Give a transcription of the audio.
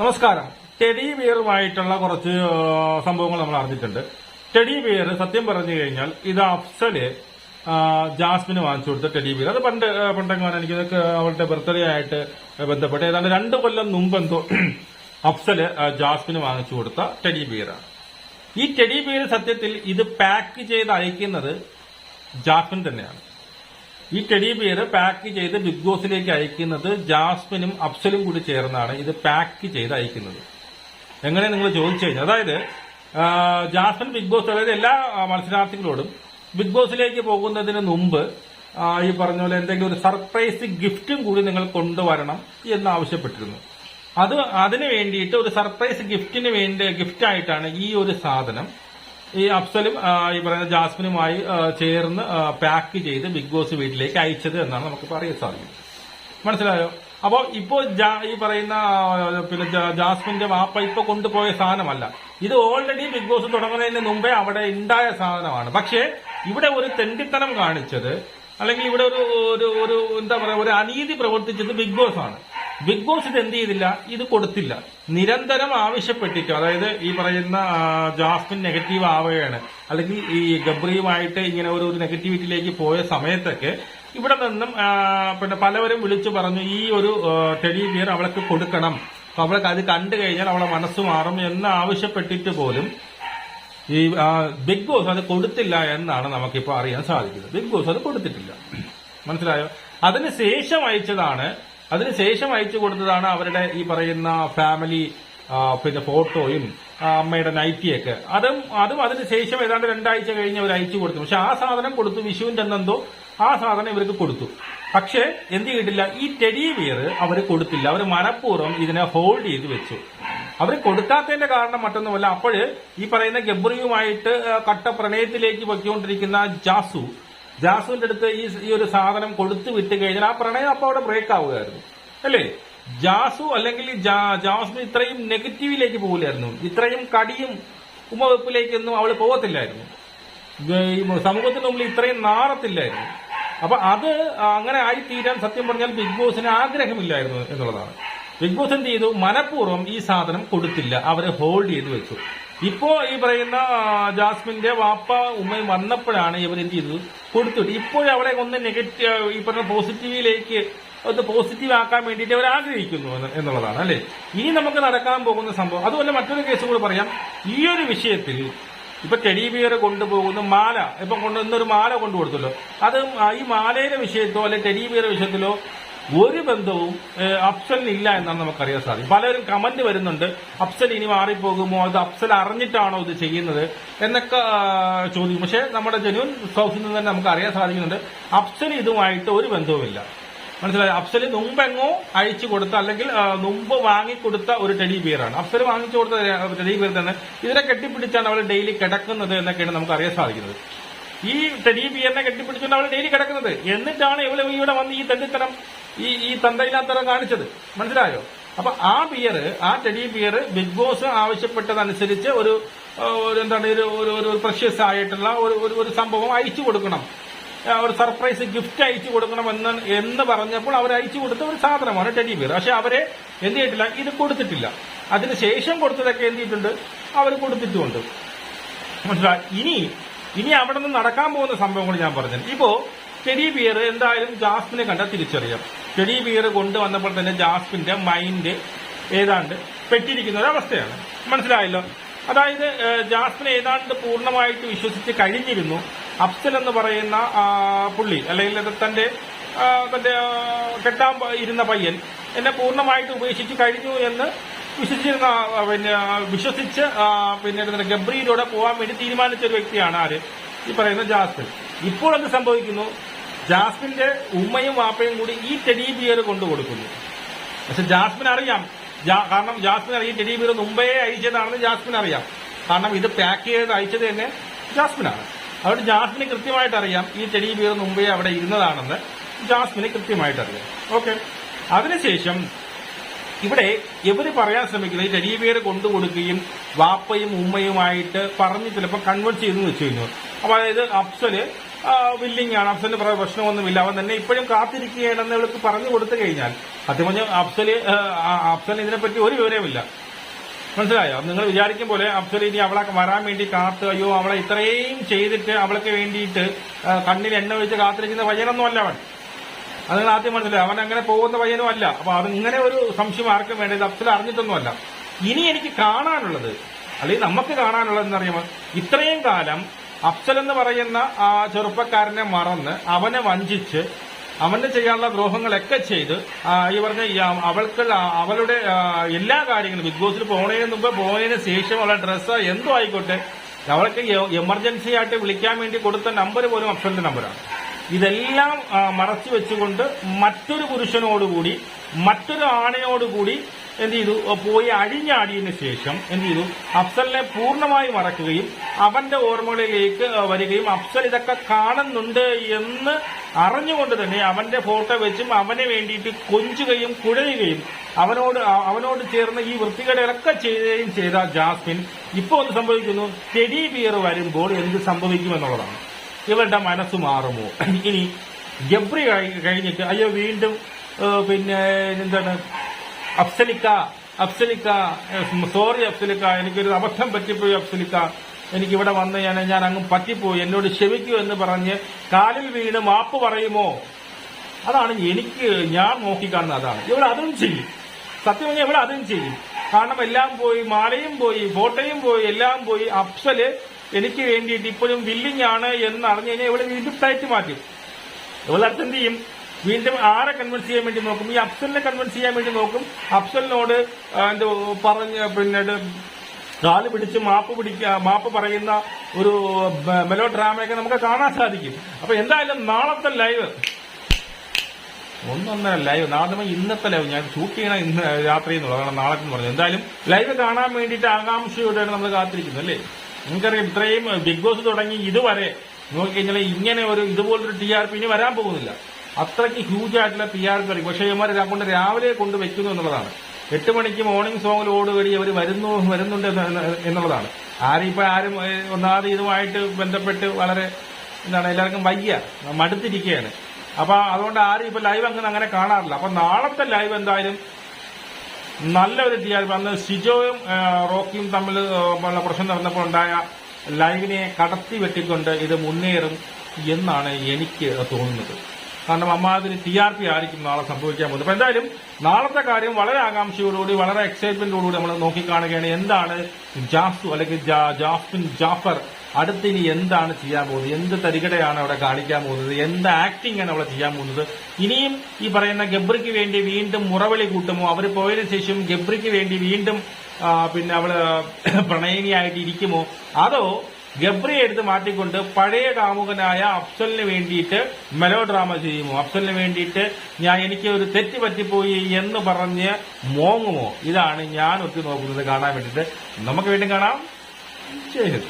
നമസ്കാരം. ടെഡി ബിയറുമായിട്ടുള്ള കുറച്ച് സംഭവങ്ങൾ നമ്മൾ അറിഞ്ഞിട്ടുണ്ട്. ടെഡി ബിയർ സത്യം പറഞ്ഞു കഴിഞ്ഞാൽ ഇത് അഫ്സൽ ജാസ്മിന് വാങ്ങിച്ചു കൊടുത്ത ടെഡി ബിയർ. അത് പണ്ട് പണ്ടെങ്ങാനും എനിക്ക് അവളുടെ ബർത്ത്ഡേ ആയിട്ട് ബന്ധപ്പെട്ട് ഏതാണ്ട് രണ്ട് കൊല്ലം മുമ്പ് എന്തോ അഫ്സൽ ജാസ്മിന് വാങ്ങിച്ചു കൊടുത്ത ടെഡി ബിയറാണ് ഈ ടെഡി ബിയർ സത്യത്തിൽ ഇത് പാക്ക് ചെയ്ത് അയക്കുന്നത് ജാസ്മിൻ തന്നെയാണ്. ഈ ടെഡി ബിയർ പാക്ക് ചെയ്ത് ബിഗ് ബോസിലേക്ക് അയക്കുന്നത് ജാസ്മിനും അഫ്സലും കൂടി ചേർന്നാണ് ഇത് പാക്ക് ചെയ്ത് അയക്കുന്നത്. എങ്ങനെ നിങ്ങൾ ചോദിച്ചു കഴിഞ്ഞാൽ അതായത് ജാസ്മിൻ ബിഗ് ബോസ് അതായത് എല്ലാ മത്സരാർത്ഥികളോടും ബിഗ് ബോസിലേക്ക് പോകുന്നതിന് മുമ്പ് ഈ പറഞ്ഞ പോലെ എന്തെങ്കിലും ഒരു സർപ്രൈസ് ഗിഫ്റ്റും കൂടി നിങ്ങൾ കൊണ്ടുവരണം എന്ന് ആവശ്യപ്പെട്ടിരുന്നു. അത് അതിന് വേണ്ടിയിട്ട് ഒരു സർപ്രൈസ് ഗിഫ്റ്റിന് വേണ്ടി ഗിഫ്റ്റായിട്ടാണ് ഈ ഒരു സാധനം ഈ അഫ്സലും ഈ പറയുന്ന ജാസ്മിനുമായി ചേർന്ന് പാക്ക് ചെയ്ത് ബിഗ് ബോസ് വീട്ടിലേക്ക് അയച്ചത് എന്നാണ് നമുക്ക് പറയാൻ സാധിക്കും. മനസ്സിലായോ? അപ്പോ ഇപ്പോ ഈ പറയുന്ന പിന്നെ ജാസ്മിന്റെ വാപ്പ ഇപ്പൊ കൊണ്ടുപോയ സാധനമല്ല. ഇത് ഓൾറെഡി ബിഗ് ബോസ് തുടങ്ങുന്നതിന് മുമ്പേ അവിടെ ഉണ്ടായ സാധനമാണ്. പക്ഷേ ഇവിടെ ഒരു തെണ്ടിത്തനം കാണിച്ചത് അല്ലെങ്കിൽ ഇവിടെ ഒരു ഒരു എന്താ പറയാ ഒരു അനീതി പ്രവർത്തിച്ചത് ബിഗ് ബോസ് ആണ് ബിഗ് ബോസ് ഇത് എന്ത് ചെയ്തില്ല? ഇത് കൊടുത്തില്ല. നിരന്തരം ആവശ്യപ്പെട്ടിട്ട് അതായത് ഈ പറയുന്ന ജാസ്മിൻ നെഗറ്റീവ് ആവുകയാണ്. അല്ലെങ്കിൽ ഈ ഗബ്രിയുമായിട്ട് ഇങ്ങനെ ഒരു ഒരു നെഗറ്റിവിറ്റിയിലേക്ക് പോയ സമയത്തൊക്കെ ഇവിടെ നിന്നും പിന്നെ പലവരും വിളിച്ചു പറഞ്ഞു ഈ ഒരു ടെലി ബിയർ അവൾക്ക് കൊടുക്കണം. അവൾക്ക് അത് കണ്ടു കഴിഞ്ഞാൽ അവളെ മനസ്സ് മാറും എന്ന് ആവശ്യപ്പെട്ടിട്ട് പോലും ഈ ബിഗ് ബോസ് അത് കൊടുത്തില്ല എന്നാണ് നമുക്കിപ്പോൾ അറിയാൻ സാധിക്കുന്നത്. ബിഗ് ബോസ് അത് കൊടുത്തിട്ടില്ല. മനസ്സിലായോ? അതിന് ശേഷം അയച്ചതാണ് അതിന് ശേഷം അയച്ചു കൊടുത്തതാണ് അവരുടെ ഈ പറയുന്ന ഫാമിലി പിന്നെ ഫോട്ടോയും അമ്മയുടെ നൈറ്റിയൊക്കെ അതും അതും അതിനുശേഷം ഏതാണ്ട് രണ്ടാഴ്ച കഴിഞ്ഞ് അവർ അയച്ചു കൊടുത്തു. പക്ഷെ ആ സാധനം കൊടുത്തു വിഷുവിന്റെ അന്നെന്തോ ആ സാധനം ഇവർക്ക് കൊടുത്തു. പക്ഷേ എന്ത് ചെയ്തിട്ടില്ല ഈ ടെഡി ബിയർ അവർ കൊടുത്തില്ല. അവർ മനഃപൂർവം ഇതിനെ ഹോൾഡ് ചെയ്ത് വെച്ചു. അവർ കൊടുക്കാത്തതിന്റെ കാരണം മറ്റൊന്നുമല്ല അപ്പോഴ് ഈ പറയുന്ന ഗബ്രിയുമായിട്ട് കട്ട പ്രണയത്തിലേക്ക് പൊയ്ക്കൊണ്ടിരിക്കുന്ന ജാസു ജാസുവിന്റെ അടുത്ത് ഈ ഈ ഒരു സാധനം കൊടുത്തു വിട്ട് കഴിഞ്ഞാൽ ആ പ്രണയം അപ്പൊ അവിടെ ബ്രേക്ക് ആവുകയായിരുന്നു. അല്ലേ? ജാസു അല്ലെങ്കിൽ ജാസ്മിൻ ഇത്രയും നെഗറ്റീവിലേക്ക് പോകില്ലായിരുന്നു. ഇത്രയും കടിയും ഉമ്മവെപ്പിലേക്കൊന്നും അവൾ പോകത്തില്ലായിരുന്നു. സമൂഹത്തിന് മുമ്പിൽ ഇത്രയും നാറത്തില്ലായിരുന്നു. അപ്പൊ അത് അങ്ങനെ ആയി തീരാൻ സത്യം പറഞ്ഞാൽ ബിഗ് ബോസിന് ആഗ്രഹമില്ലായിരുന്നു എന്നുള്ളതാണ്. ബിഗ് ബോസ് എന്ത് ചെയ്തു? മനഃപൂർവം ഈ സാധനം കൊടുത്തില്ല. അവരെ ഹോൾഡ് ചെയ്തു വെച്ചു. ഇപ്പോ ഈ പറയുന്ന ജാസ്മിന്റെ വാപ്പ ഉമ്മയും വന്നപ്പോഴാണ് ഇവർ എന്ത് ചെയ്തത്? കൊടുത്തിട്ട് ഇപ്പോഴും ഒന്ന് നെഗറ്റീവ് ഈ പറഞ്ഞ പോസിറ്റീവിലേക്ക് ഒന്ന് പോസിറ്റീവ് ആക്കാൻ വേണ്ടിയിട്ട് അവർ ആഗ്രഹിക്കുന്നു എന്നുള്ളതാണ് അല്ലെ? ഇനി നമുക്ക് നടക്കാൻ പോകുന്ന സംഭവം. അതുപോലെ മറ്റൊരു കേസ് കൂടി പറയാം. ഈ ഒരു വിഷയത്തിൽ ഇപ്പൊ ടെഡിബിയർ കൊണ്ടുപോകുന്ന മാല ഇപ്പൊ കൊണ്ട് ഇന്നൊരു മാല കൊണ്ടു കൊടുത്തല്ലോ അത് ഈ മാലയുടെ വിഷയത്തോ അല്ലെ ടെഡി വിഷയത്തിലോ ഒരു ബന്ധവും അഫ്സലിന് ഇല്ല എന്നാണ് നമുക്കറിയാൻ സാധിക്കും. പലരും കമന്റ് വരുന്നുണ്ട് അഫ്സൽ ഇനി മാറിപ്പോകുമോ? അത് അഫ്സൽ അറിഞ്ഞിട്ടാണോ ഇത് ചെയ്യുന്നത്? എന്നൊക്കെ ചോദിക്കും. പക്ഷെ നമ്മുടെ ജനുവൻ സൗസിൽ നിന്ന് തന്നെ നമുക്ക് അറിയാൻ സാധിക്കുന്നുണ്ട് അഫ്സൽ ഇതുമായിട്ട് ഒരു ബന്ധവുമില്ല. മനസ്സിലായി? അഫ്സൽ മുമ്പെങ്ങോ അഴിച്ചു കൊടുത്ത അല്ലെങ്കിൽ മുമ്പ് വാങ്ങിക്കൊടുത്ത ഒരു ടെഡി ബിയറാണ് അഫ്സൽ വാങ്ങിച്ചു കൊടുത്ത ടെഡി ബിയർ തന്നെ. ഇതിനെ കെട്ടിപ്പിടിച്ചാണ് അവൾ ഡെയിലി കിടക്കുന്നത് എന്നൊക്കെയാണ് നമുക്ക് അറിയാൻ സാധിക്കുന്നത്. ഈ ടെഡി ബിയറിനെ കെട്ടിപ്പിടിച്ചുകൊണ്ട് അവൾ ഡെയിലി കിടക്കുന്നത്. എന്നിട്ടാണ് ഇവളെ ഇവിടെ വന്ന് ഈ തെണ്ടിത്തരം ഈ ഈ തന്തയില്ലാത്തരം കാണിച്ചത്. മനസ്സിലായോ? അപ്പൊ ആ ബിയർ ആ ടെഡി ബിയർ ബിഗ് ബോസ് ആവശ്യപ്പെട്ടതനുസരിച്ച് ഒരു എന്താണ് ഒരു ഒരു പ്രഷ്യസ് ആയിട്ടുള്ള ഒരു ഒരു സംഭവം അയച്ചു കൊടുക്കണം. ഒരു സർപ്രൈസ് ഗിഫ്റ്റ് അയച്ചു കൊടുക്കണം എന്ന് എന്ന് പറഞ്ഞപ്പോൾ അവർ അയച്ചു കൊടുത്ത ഒരു സാധനമാണ് ടെഡി ബിയർ പക്ഷെ അവരെ എന്ത് ചെയ്തിട്ടില്ല ഇത് കൊടുത്തിട്ടില്ല. അതിന് ശേഷം കൊടുത്തതൊക്കെ എന്ത് ചെയ്തിട്ടുണ്ട്? അവർ കൊടുത്തിട്ടുണ്ട്. മനസ്സിലായി ഇനി ഇനി അവിടെ നിന്ന് നടക്കാൻ പോകുന്ന സംഭവങ്ങൾ ഞാൻ പറഞ്ഞു ഇപ്പോ ടെഡി ബിയർ എന്തായാലും ജാസ്മിനെ കണ്ടാൽ തിരിച്ചറിയാം. ടെഡി ബിയർ കൊണ്ടുവന്നപ്പോൾ തന്നെ ജാസ്മിന്റെ മൈൻഡ് ഏതാണ്ട് പെട്ടിരിക്കുന്ന ഒരു അവസ്ഥയാണ്. മനസ്സിലായല്ലോ? അതായത് ജാസ്മിനെ ഏതാണ്ട് പൂർണമായിട്ട് വിശ്വസിച്ച് കഴിഞ്ഞിരുന്നു. അഫ്സൽ എന്ന് പറയുന്ന പുള്ളി അല്ലെങ്കിൽ തന്റെ തന്റെ കെട്ടാൻ ഇരുന്ന പയ്യൻ എന്നെ പൂർണമായിട്ട് ഉപേക്ഷിച്ച് കഴിഞ്ഞു എന്ന് വിശ്വസിച്ചിരുന്ന പിന്നെ വിശ്വസിച്ച് പിന്നെ ഗബ്രിയിലൂടെ പോകാൻ വേണ്ടി തീരുമാനിച്ച ഒരു വ്യക്തിയാണ് ആര്? ഈ പറയുന്ന ജാസ്മിൻ. ഇപ്പോൾ എന്ത് സംഭവിക്കുന്നു? ജാസ്മിന്റെ ഉമ്മയും വാപ്പയും കൂടി ഈ ടെഡി ബിയർ കൊണ്ടു കൊടുക്കുന്നു. പക്ഷെ ജാസ്മിൻ അറിയാം. കാരണം ജാസ്മിൻ അറിയാം. ടെഡി ബിയർ മുമ്പേ അയച്ചതാണെന്ന് ജാസ്മിൻ അറിയാം. കാരണം ഇത് പാക്ക് ചെയ്ത് അയച്ചത് തന്നെ ജാസ്മിനാണ്. അതുകൊണ്ട് ജാസ്മിന് കൃത്യമായിട്ട് അറിയാം ഈ ടെഡി ബിയർ മുമ്പേ അവിടെ ഇരുന്നതാണെന്ന് ജാസ്മിന് കൃത്യമായിട്ട് അറിയാം. ഓക്കെ അതിനുശേഷം ഇവിടെ ഇവർ പറയാൻ ശ്രമിക്കുന്നത് ഈ ടെഡി ബിയർ കൊണ്ടു കൊടുക്കുകയും വാപ്പയും ഉമ്മയുമായിട്ട് പറഞ്ഞ് ചിലപ്പോൾ കൺവേർട്ട് ചെയ്തു വെച്ചു കഴിഞ്ഞു. അപ്പൊ അതായത് അഫ്സൽ വില്ലിംഗ് ആണ്. അഫ്സലിന് പ്ര- പ്രശ്നമൊന്നുമില്ല. അവൻ തന്നെ ഇപ്പോഴും കാത്തിരിക്കുകയാണെന്ന് ഇവർക്ക് പറഞ്ഞു കൊടുത്തു കഴിഞ്ഞാൽ സത്യം അഫ്സൽ അഫ്സൽ ഇതിനെപ്പറ്റി ഒരു വിവരമില്ല മനസ്സിലായോ? നിങ്ങൾ വിചാരിക്കും പോലെ അഫ്സൽ ഇനി അവളെ വരാൻ വേണ്ടി കാത്ത് അയ്യോ അവളെ ഇത്രയും ചെയ്തിട്ട് അവൾക്ക് വേണ്ടിയിട്ട് കണ്ണിൽ എണ്ണ ഒഴിച്ച് കാത്തിരിക്കുന്ന പയ്യനൊന്നും അല്ല അവൻ. അത് നിങ്ങൾ ആദ്യം മനസ്സിലായി? അവൻ അങ്ങനെ പോകുന്ന പയ്യനും അല്ല അപ്പൊ അത് ഇങ്ങനെ ഒരു സംശയം ആർക്കും വേണ്ടത് അഫ്സൽ അറിഞ്ഞിട്ടൊന്നുമല്ല. ഇനി എനിക്ക് കാണാനുള്ളത് അല്ലെങ്കിൽ നമുക്ക് കാണാനുള്ളത് എന്നറിയാമോ ഇത്രയും കാലം അഫ്സൽ എന്ന് പറയുന്ന ആ ചെറുപ്പക്കാരനെ മറന്ന് അവനെ വഞ്ചിച്ച് അവന് ചെയ്യാനുള്ള ദ്രോഹങ്ങളൊക്കെ ചെയ്ത് ഈ പറഞ്ഞ അവൾക്ക് അവളുടെ എല്ലാ കാര്യങ്ങളും ബിഗ് ബോസിൽ പോണതിന് മുമ്പ് പോണതിന് ശേഷം അവളുടെ ഡ്രസ്സ് എന്തോ ആയിക്കോട്ടെ അവൾക്ക് എമർജൻസി ആയിട്ട് വിളിക്കാൻ വേണ്ടി കൊടുത്ത നമ്പർ പോലും അഫ്സലിന്റെ നമ്പറാണ്. ഇതെല്ലാം മറച്ചു വെച്ചുകൊണ്ട് മറ്റൊരു പുരുഷനോടുകൂടി മറ്റൊരു ആണിനോടുകൂടി എന്ത് ചെയ്തു പോയി അഴിഞ്ഞാടിയതിനു ശേഷം എന്ത് ചെയ്തു അഫ്സലിനെ പൂർണമായി മറക്കുകയും അവന്റെ ഓർമ്മകളിലേക്ക് വരികയും അഫ്സൽ ഇതൊക്കെ കാണുന്നുണ്ട് എന്ന് അറിഞ്ഞുകൊണ്ട് തന്നെ അവന്റെ ഫോട്ടോ വെച്ചും അവനെ വേണ്ടിയിട്ട് കൊഞ്ചുകയും കുഴയുകയും അവനോട് അവനോട് ചേർന്ന് ഈ വൃത്തികേടുകളൊക്കെ ചെയ്യുകയും ചെയ്ത ജാസ്മിൻ ഇപ്പോൾ ഒന്ന് സംഭവിക്കുന്നു? ടെഡി ബിയർ വരുമ്പോൾ എന്ത് സംഭവിക്കുമെന്നുള്ളതാണ് ഇവരുടെ മനസ്സ് മാറുമോ? ഇനി ഗബ്രി കഴിഞ്ഞിട്ട് അയ്യോ വീണ്ടും പിന്നെ എന്താണ്? അഫ്സലിക്ക അഫ്സലിക്ക സോറി അഫ്സലിക്ക എനിക്കൊരു അബദ്ധം പറ്റിപ്പോയി അഫ്സലിക്ക. എനിക്ക് ഇവിടെ വന്ന് ഞാൻ ഞാൻ അങ്ങ് പറ്റിപ്പോയി. എന്നോട് ക്ഷമിക്കൂ എന്ന് പറഞ്ഞ് കാലിൽ വീണ് മാപ്പ് പറയുമോ? അതാണ് എനിക്ക് ഞാൻ നോക്കിക്കാണുന്നത് അതാണ്. ഇവിടെ അതും ചെയ്യും. സത്യം പറഞ്ഞാൽ ഇവിടെ അതും ചെയ്യും. കാരണം എല്ലാം പോയി മാലയും പോയി ഫോട്ടോയും പോയി എല്ലാം പോയി. അഫ്സൽ എനിക്ക് വേണ്ടിയിട്ട് ഇപ്പോഴും വില്ലിങ് ആണ് എന്ന് അറിഞ്ഞു കഴിഞ്ഞാൽ ഇവിടെ വീണ്ടും ടൈറ്റ് മാറ്റും. ഇവിടെ അടുത്ത് എന്ത് ചെയ്യും? വീണ്ടും ആരെ കൺവിൻസ് ചെയ്യാൻ വേണ്ടി നോക്കും? ഈ അഫ്സലിനെ കൺവിൻസ് ചെയ്യാൻ വേണ്ടി നോക്കും? അഫ്സലിനോട് എന്തോ പറഞ്ഞ് പിന്നീട് കാൽ പിടിച്ച് മാപ്പ് പിടിക്കുക മാപ്പ് പറയുന്ന ഒരു മെലോ ഡ്രാമയൊക്കെ നമുക്ക് കാണാൻ സാധിക്കും. അപ്പൊ എന്തായാലും നാളത്തെ ലൈവ് ഒന്നൊന്നര ലൈവ് നാളെ ഇന്നത്തെ ലൈവ് ഞാൻ ഷൂട്ട് ചെയ്യണ ഇന്ന് രാത്രി എന്നുള്ളത് കാരണം നാളെ എന്ന് പറഞ്ഞു എന്തായാലും ലൈവ് കാണാൻ വേണ്ടിയിട്ട് ആകാംക്ഷയോടെയാണ് നമ്മൾ കാത്തിരിക്കുന്നത് അല്ലേ? നിങ്ങൾക്കറിയാം ഇത്രയും ബിഗ് ബോസ് തുടങ്ങി ഇതുവരെ. നോക്കിക്കഴിഞ്ഞാൽ ഇങ്ങനെ ഒരു ഇതുപോലൊരു ടി ആർ പി ഇനി വരാൻ പോകുന്നില്ല. അത്രയ്ക്ക് ഹ്യൂജ് ആയിട്ടുള്ള പി ആർ പറയും പക്ഷേ ഇവന്മാർ കൊണ്ട് രാവിലെ കൊണ്ട് വെക്കുന്നു എന്നുള്ളതാണ്. എട്ട് മണിക്ക് മോർണിംഗ് സോങ്ങിൽ ഓടുകടി അവർ വരുന്നു വരുന്നുണ്ട് എന്ന് എന്ന് എന്നുള്ളതാണ്. ആരും ഇപ്പൊ ആരും ഒന്നാമത് ഇതുമായിട്ട് ബന്ധപ്പെട്ട് വളരെ എന്താണ് എല്ലാവർക്കും വയ്യ. മടുത്തിരിക്കുകയാണ് അപ്പൊ അതുകൊണ്ട് ആരും ഇപ്പൊ ലൈവ് അങ്ങനെ അങ്ങനെ കാണാറില്ല. അപ്പൊ നാളത്തെ ലൈവ് എന്തായാലും നല്ലൊരു ടി ആർ അന്ന് സിജോയും റോക്കിയും തമ്മിൽ പ്രശ്നം നടന്നപ്പോൾ ഉണ്ടായ ലൈവിനെ കടത്തി വെട്ടിക്കൊണ്ട് ഇത് മുന്നേറും എന്നാണ് എനിക്ക് തോന്നുന്നത്. കാരണം അമ്മാതിരി ടി ആർ പി ആയിരിക്കും നാളെ സംഭവിക്കാൻ പോകുന്നത്. അപ്പൊ എന്തായാലും നാളത്തെ കാര്യം വളരെ ആകാംക്ഷയോടുകൂടി വളരെ എക്സൈറ്റ്മെന്റോടുകൂടി നമ്മൾ നോക്കിക്കാണുകയാണ് എന്താണ് ജാഫു അല്ലെങ്കിൽ ജാഫിൻ ജാഫർ അടുത്തിനി എന്താണ് ചെയ്യാൻ പോകുന്നത്? എന്ത് തരികടയാണ് അവിടെ കാണിക്കാൻ പോകുന്നത്? എന്ത് ആക്ടിംഗ് ആണ് അവിടെ ചെയ്യാൻ പോകുന്നത്? ഇനിയും ഈ പറയുന്ന ഗബ്രിക്ക് വേണ്ടി വീണ്ടും മുറവിളി കൂട്ടുമോ? അവർ പോയതിനു ശേഷം ഗബ്രിക്ക് വേണ്ടി വീണ്ടും പിന്നെ അവൾ പ്രണയിനിയായിട്ട് ഇരിക്കുമോ? അതോ ഗബ്രിയെ എടുത്ത് മാറ്റിക്കൊണ്ട് പഴയ കാമുകനായ അഫ്സലിന് വേണ്ടിയിട്ട് മെലോ ഡ്രാമ ചെയ്യുമോ? അഫ്സലിന് വേണ്ടിയിട്ട് ഞാൻ എനിക്ക് ഒരു തെറ്റ് പറ്റിപ്പോയി എന്ന് പറഞ്ഞ് മോങ്ങുമോ? ഇതാണ് ഞാൻ ഒത്തിരി നോക്കുന്നത്. കാണാൻ വേണ്ടിയിട്ട് നമുക്ക് വീണ്ടും കാണാം. ശരി